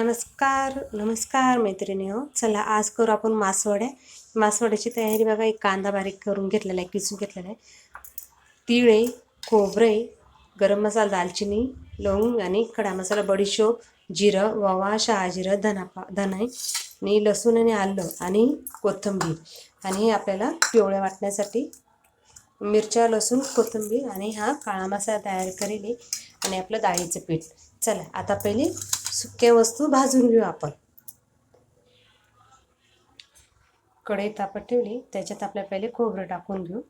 नमस्कार नमस्कार मैत्रिणी हो चला आज करू आपण मासवड्या मासवड्याची तयारी बघा एक कांदा बारीक करून घेतलेला आहे किसून घेतलेला आहे. तिळे आहे खोबरं गरम मसाला दालचिनी लवंग आणि खडा मसाला बडीशोप जिरं ववा शहाजिरं धना पा आहे. आणि लसूण आणि आलं आणि कोथिंबीर. आणि हे आपल्याला पिवळ्या वाटण्यासाठी मिरच्या लसूण कोथिंबीर आणि हा काळा मसाला तयार करेल आणि आपलं डाळीचं पीठ. चला आता पहिले सुक्या वस्तू भाजून घेऊ आपण. कढई तापत ठेवली त्याच्यात आपल्या पहिले खोबरं टाकून घेऊ.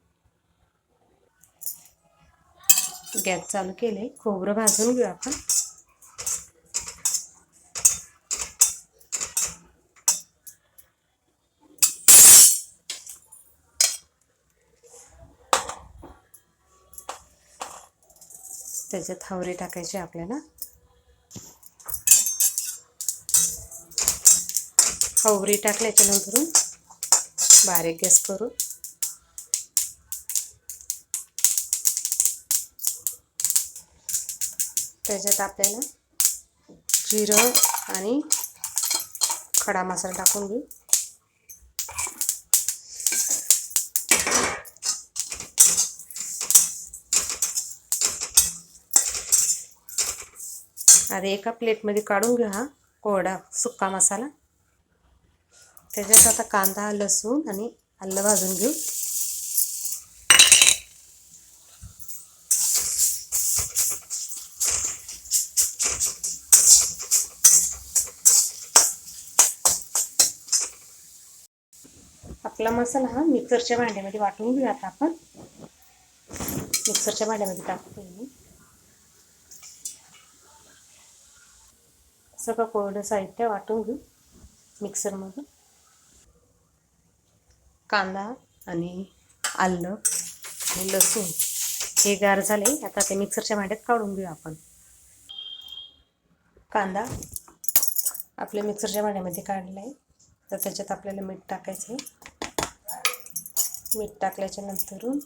गॅस चालू केले खोबरं भाजून घेऊ आपण. त्याच्यात हावरे टाकायचे आपल्याला. हवरी टाकल्याच्या नंतरून बारीक गॅस करू त्याच्यात आपल्याला जिरं आणि खडा मसाला टाकून घेऊ. आधी एका प्लेटमध्ये काढून घेऊ हा कोरडा सुक्का मसाला. त्याच्यात आता कांदा लसूण आणि आलं भाजून घेऊ. आपला मसाला हा मिक्सरच्या भांड्यामध्ये वाटून घेऊ आता आपण. मिक्सरच्या भांड्यामध्ये टाकतो मी. सगळं कोरडं साहित्य वाटून घेऊ मिक्सरमधून. कांदा आणि आलं आणि लसूण हे गार झाले. आता ते मिक्सरच्या भांड्यात काढून घेऊ आपण. कांदा आपल्या मिक्सरच्या भांड्यामध्ये काढला आहे तर त्याच्यात आपल्याला मीठ टाकायचं आहे मीठ टाकल्याच्या नंतरून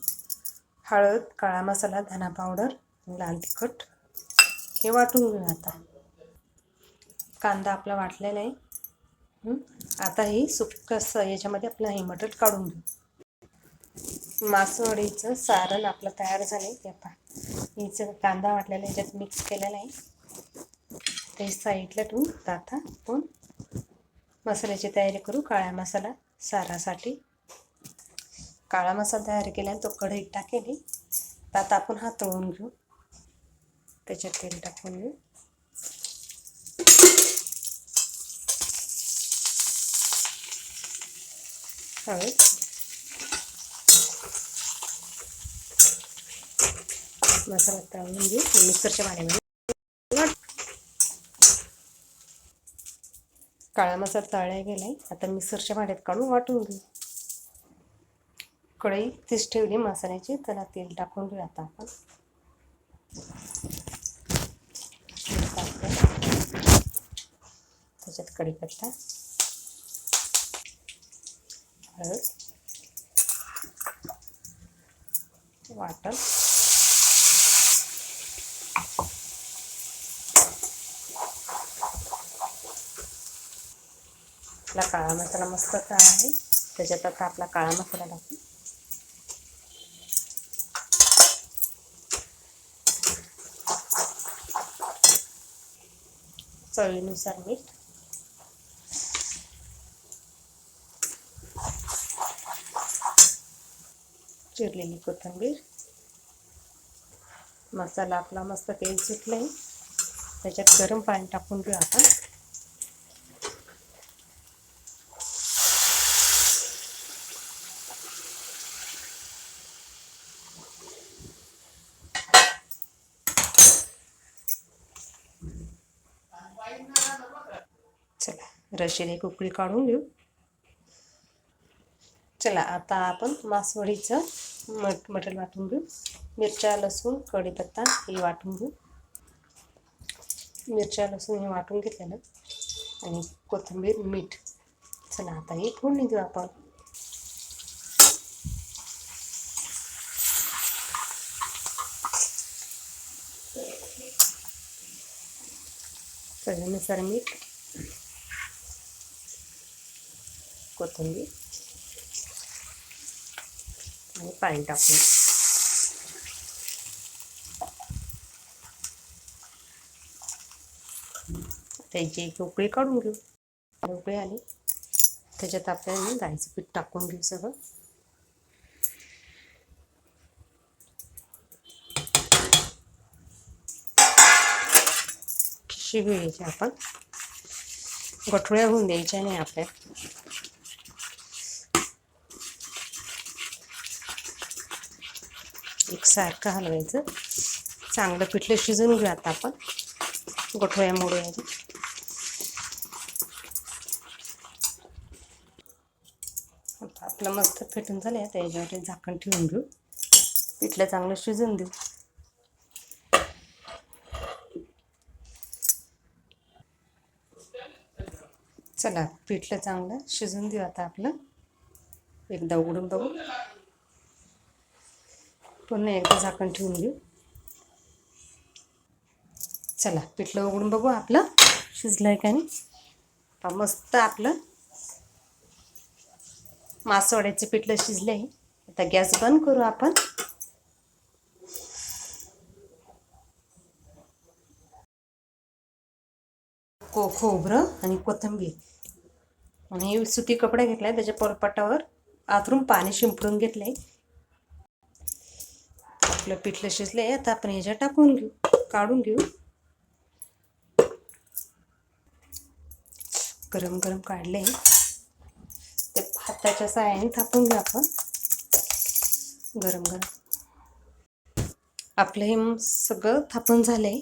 हळद काळा मसाला धना पावडर लाल तिखट हे वाटून घेऊ आता. कांदा आपला वाटलेला आहे. आता ही सुक्क याच्यामध्ये आपलं हे मटर काढून घेऊ. मासवडीचं सारण आपलं तयार झालं आहे ते पहा. हिचं कांदा वाटलेला याच्यात मिक्स केलेला आहे. ते साईडला ठेवून आता आपण मसाल्याची तयारी करू काळा मसाला सारासाठी. काळा मसाला तयार केला तो कढईत टाकेल. आता आपण हा तळून घेऊ. त्याच्यात तेल टाकून घेऊ. हळद. मसाला तळून घेऊ. मिक्सरच्या भांड्यामध्ये काळा मसाला तळल्या गेलाय. आता मिक्सरच्या भांड्यात काढून वाटून घेऊ. कढई तीच ठेवली मसाल्याची. त्याला तेल टाकून घेऊ आता आपण. त्याच्यात कढीपत्ता. हळद वाटण. आपला काळा मसाला मस्त का आहे. त्याच्यात आता आपला काळा मसाला टाकू. चवीनुसार मीठ. चिरलेली कोथिंबीर. मसाला आपला मस्त तेल सुटलं आहे त्याच्यात गरम पाणी टाकून घेऊ आपण. चला रशीने कुकडी काढून घेऊ. चला आता आपण मासवडीचं मट मटण वाटून घेऊ. मिरच्या लसूण कढीपत्ता हे वाटून घेऊ. मिरच्या लसूण हे वाटून घेतलेलं आणि कोथिंबीर मीठ चला आता हे फोडणी देऊ आपण. चवीनुसार मीठ कोथिंबीर आणि पाणी टाकू त्याची एक उकळी काढून घेऊ. उकळी आली. त्याच्यात आपल्याला डाळीचं पीठ टाकून घेऊ सगळं. शिजू द्यायचे आपण. गठुळ्या होऊन द्यायच्या नाही आपल्या. एकसारखं हलवायचं. चांगलं पिठलं शिजून घेऊ आता आपण. गोठव्या मोडू याची आता आपलं मस्त फेटून झालं आता याच्यावर झाकण ठेवून घेऊ. पिठलं चांगलं शिजून देऊ. चला पिठलं चांगलं शिजून देऊ आता आपलं. एकदा उघडून बघू. पुन्हा एकदा झाकण ठेवून घेऊ. चला पिठलं उघडून बघू आपलं. शिजलं आहे का नाही? मस्त आपलं. मासवड्याचं पिठलं शिजलं. आहे आता गॅस बंद करू आपण. को खोबरं आणि कोथिंबीर. आणि सुती कपडा घेतला आहे त्याच्या पोरपाटावर. आतरून पाणी शिंपडून घेतलं आहे आपलं पिठलं शिजलं आहे आता आपण ह्याच्यात टाकून घेऊ काढून घेऊ. गरम गरम काढले. ते हाताच्या साह्याने थापून घेऊ आपण. गरम गरम. आपलं हे सगळं थापून झालं आहे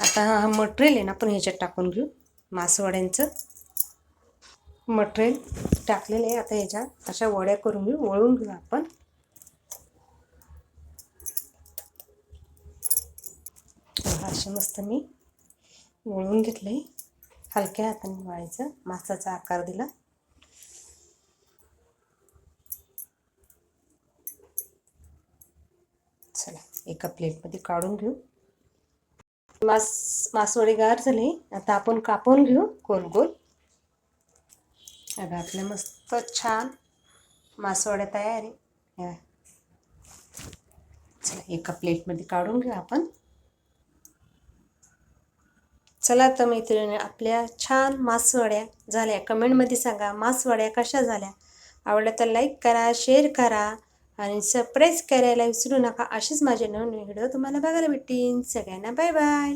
आता हा मटेरियल आहे ना आपण ह्याच्यात टाकून घेऊ. मासवड्यांचं. मटेरियल टाकलेलं आहे आता ह्याच्यात. अशा वड्या करून घेऊ वळून घेऊ आपण. असे मस्त मी वळून घेतलं. आहे हलक्या हाताने वळायचं मासाचा आकार दिला. चला एका प्लेटमध्ये काढून घेऊ. मास मासवडे गार झाले. आता आपण कापून घेऊ गोल गोल. अगं आपल्या मस्त छान मासवड्या तयार. आहे चला एका प्लेटमध्ये काढून घेऊ आपण. चला तर मैत्रिणी आपल्या छान मासवड्या झाल्या. कमेंटमध्ये सांगा मासवड्या कशा झाल्या? आवडल्या तर लाईक करा शेअर करा आणि सरप्राईज करायला विसरू नका. असेच माझे नवीन व्हिडिओ तुम्हाला बघायला भेटतील. सगळ्यांना बाय बाय